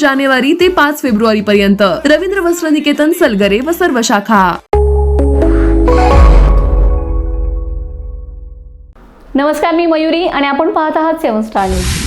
जानेवारी ते पाच फेब्रुवारी पर्यंत रवींद्र वस्त्र निकेतन सलगरे व सर्व शाखा. नमस्कार मी मयुरी आणि आपण पाहत आहात सेवन स्टार न्यूज.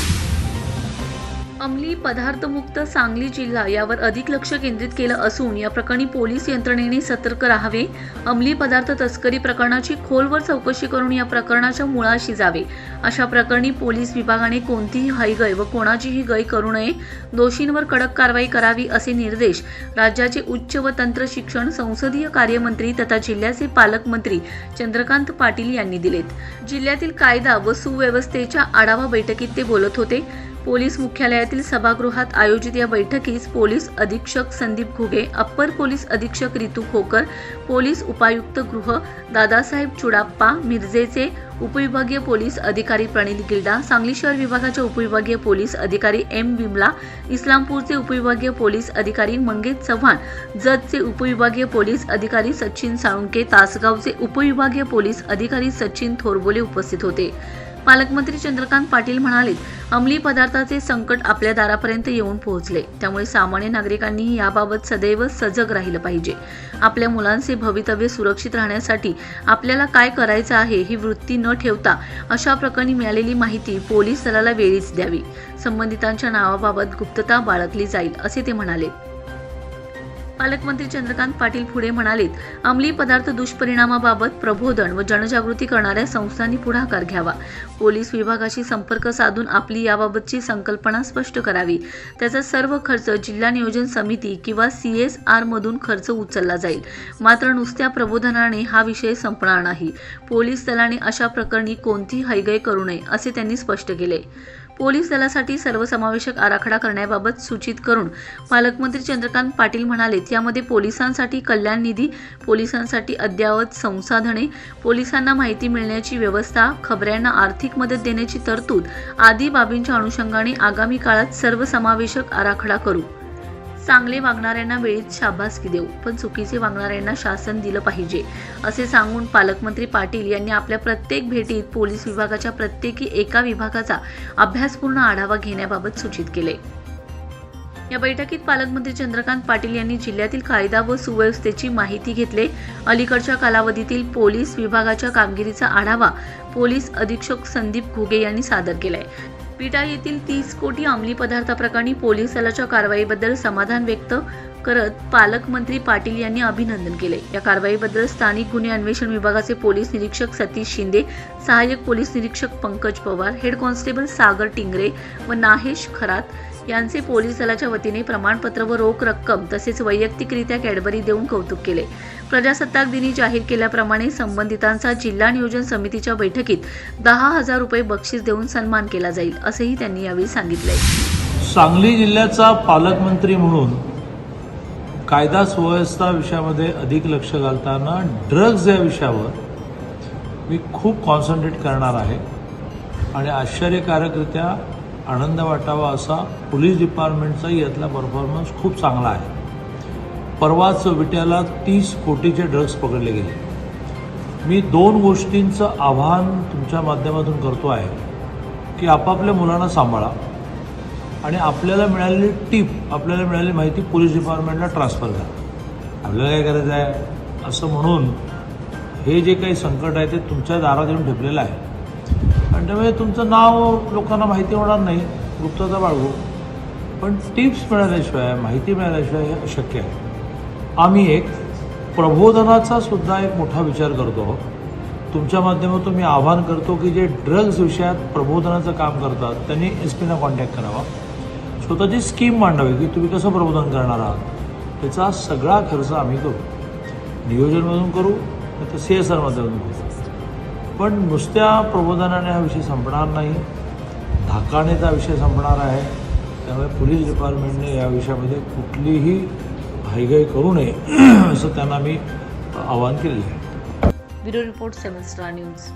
अंमली पदार्थमुक्त सांगली जिल्हा यावर अधिक लक्ष केंद्रित केलं असून या प्रकरणी पोलीस यंत्रणेने सतर्क राहावे. अंमली पदार्थ तस्करी प्रकरणाची खोलवर चौकशी करून या प्रकरणाच्या मुळाशी जावे. अशा प्रकरणी पोलीस विभागाने कोणतीही हयगय व कोणाचीही गय करू नये. दोषींवर कडक कारवाई करावी असे निर्देश राज्याचे उच्च व तंत्र शिक्षण संसदीय कार्यमंत्री तथा जिल्ह्याचे पालकमंत्री चंद्रकांत पाटील यांनी दिलेत. जिल्ह्यातील कायदा व सुव्यवस्थेच्या आढावा बैठकीत ते बोलत होते. पोलीस मुख्यालयातील सभागृहात आयोजित या बैठकीस पोलीस अधीक्षक संदीप घुगे अप्पर पोलीस अधीक्षक रितू खोकर पोलीस उपायुक्त गृह दादासाहेब चुडाप्पा मिरजेचे उपविभागीय पोलीस अधिकारी प्रणित गिल्डा सांगली शहर विभागाचे उपविभागीय पोलीस अधिकारी एम विमला इस्लामपूरचे उपविभागीय पोलीस अधिकारी मंगेश चव्हाण जतचे उपविभागीय पोलीस अधिकारी सचिन साळुंके तासगावचे उपविभागीय पोलीस अधिकारी सचिन थोरबोले उपस्थित होते. पालकमंत्री चंद्रकांत पाटील म्हणाले अंमली पदार्थाचे संकट आपल्या दारापर्यंत येऊन पोहोचले. त्यामुळे सामान्य नागरिकांनीही याबाबत सदैव सजग राहिलं पाहिजे. आपल्या मुलांचे भवितव्य सुरक्षित राहण्यासाठी आपल्याला काय करायचं आहे ही वृत्ती न ठेवता अशा प्रकरणी मिळालेली माहिती पोलीस दलाला वेळीच द्यावी. संबंधितांच्या नावाबाबत गुप्तता बाळगली जाईल असे ते म्हणाले. पालकमंत्री चंद्रकांत पाटील पुढे म्हणालेत अंमली पदार्थ दुष्परिणामाबाबत प्रबोधन व जनजागृती करणाऱ्या संस्थांनी पुढाकार घ्यावा. पोलीस विभागाशी संपर्क साधून आपली याबाबतची संकल्पना स्पष्ट करावी. त्याचा सर्व खर्च जिल्हा नियोजन समिती किंवा सी एस आर मधून खर्च उचलला जाईल. मात्र नुसत्या प्रबोधनाने हा विषय संपणार नाही. पोलीस दलाने अशा प्रकरणी कोणतीही हयगय करू नये असे त्यांनी स्पष्ट केले. पोलीस दलासाठी सर्वसमावेशक आराखडा करण्याबाबत सूचित करून पालकमंत्री चंद्रकांत पाटील म्हणाले यामध्ये पोलिसांसाठी कल्याण निधी पोलिसांसाठी अद्ययावत संसाधने पोलिसांना माहिती मिळण्याची व्यवस्था खबऱ्यांना आर्थिक मदत देण्याची तरतूद आदी बाबींच्या अनुषंगाने आगामी काळात सर्वसमावेशक आराखडा करू. चांगले वागणाऱ्यांना वेळीच शाबासकी देऊ पण चुकीचे वागणाऱ्यांना शासन दिलं पाहिजे असे सांगून पालकमंत्री पाटील यांनी आपल्या प्रत्येक भेटीत पोलीस विभागाच्या प्रत्येकी एका विभागाचा अभ्यासपूर्ण आढावा घेण्याबाबत सूचित केले. या बैठकीत पालकमंत्री चंद्रकांत पाटील यांनी जिल्ह्यातील कायदा व सुव्यवस्थेची माहिती घेतली. अलीकडच्या कालावधीतील पोलीस विभागाच्या कामगिरीचा आढावा पोलीस अधीक्षक संदीप घुगे यांनी सादर केलाय. पिटा येथील तीस कोटी अंमली पदार्थाप्रकरणी पोलीस दलाच्या कारवाईबद्दल समाधान व्यक्त करत पालकमंत्री पाटील यांनी अभिनंदन केले. या कारवाईबद्दल स्थानिक गुन्हे अन्वेषण विभागाचे पोलीस निरीक्षक सतीश शिंदे सहाय्यक पोलीस निरीक्षक पंकज पवार हेड कॉन्स्टेबल सागर टिंगरे व नाहेश खरात यांचे पोलीस दलाच्या वतीने प्रमाणपत्र व रोख रक्कम तसेच वैयक्तिकरित्या कॅडबरी देऊन कौतुक केले. प्रजासत्ताक दिनी जाहीर केल्याप्रमाणे संबंधितांचा जिल्हा नियोजन समितीच्या बैठकीत दहा हजार रुपये बक्षीस देऊन सन्मान केला जाईल असेही त्यांनी यावेळी सांगितले सांगली जिल्ह्याचा पालकमंत्री म्हणून कायदा सुव्यवस्था विषयामध्ये अधिक लक्ष घालताना ड्रग्ज या विषयावर मी खूप कॉन्सन्ट्रेट करणार आहे. आणि आश्चर्यकारकरित्या आनंद वाटावा असा पोलीस डिपार्टमेंटचाही यातला परफॉर्मन्स खूप चांगला आहे. परवाच विट्याला तीस कोटीचे ड्रग्ज पकडले गेले. मी दोन गोष्टींचं आव्हान तुमच्या माध्यमातून करतो आहे की आपापल्या मुलांना सांभाळा आणि आपल्याला मिळालेली टीप आपल्याला मिळालेली माहिती पोलीस डिपार्टमेंटला ट्रान्सफर करा. आपल्याला काय करायचं आहे? असं म्हणून हे जे काही संकट आहे ते तुमच्या दारात येऊन ठेपलेलं आहे. आणि त्यामुळे तुमचं नाव लोकांना माहिती होणार नाही गुप्तता बाळगू. पण टिप्स मिळाल्याशिवाय माहिती मिळाल्याशिवाय हे अशक्य आहे. आम्ही एक प्रबोधनाचा सुद्धा एक मोठा विचार करतो तुमच्या माध्यमातून मी आवाहन करतो की जे ड्रग्ज विषयात प्रबोधनाचं काम करतात त्यांनी एस पीना कॉन्टॅक्ट करावा. स्वतःची स्कीम मांडावी की तुम्ही कसं प्रबोधन करणार आहात. त्याचा सगळा खर्च आम्ही करू. नियोजनमधून करू नाही तर सी एस आर माध्यमातून करू. पण नुसत्या प्रबोधनाने हा विषय संपणार नाही. धाकाणेचा विषय संपणार आहे. त्यामुळे पोलीस डिपार्टमेंटने या विषयामध्ये कुठलीही हायगाई करू नये असं त्यांना मी आवाहन केलेलं आहे. Bureau report seven star news.